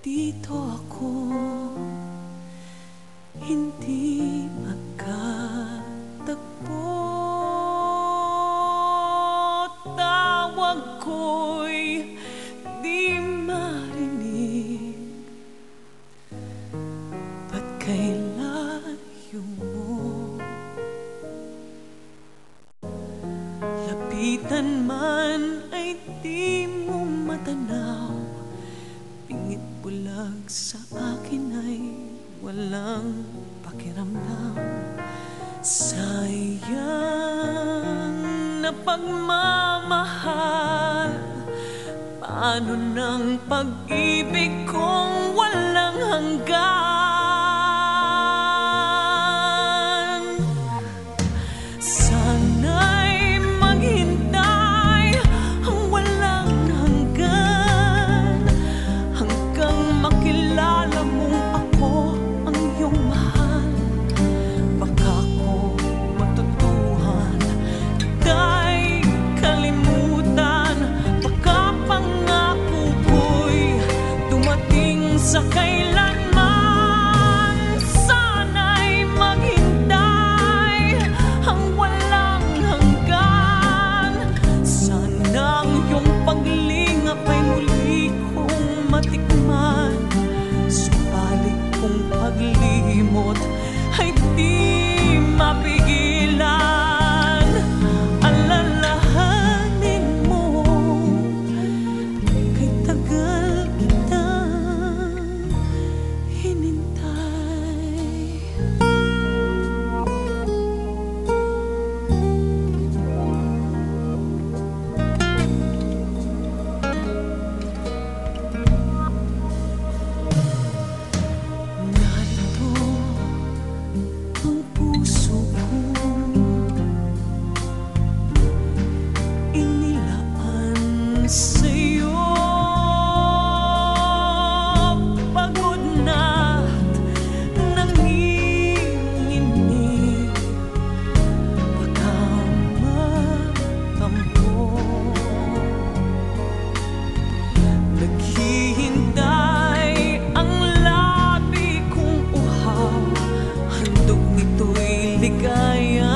nandito ako. Hindi magkatagpo Tawag ko'y di marinig. Ba't kay layo mo? Lapitan man ay di mo matanaw bulag sa akin ay walang pakiramdam. Sayang na pagmamahal. Paano ng pag-ibig kong walang hanggan ligaya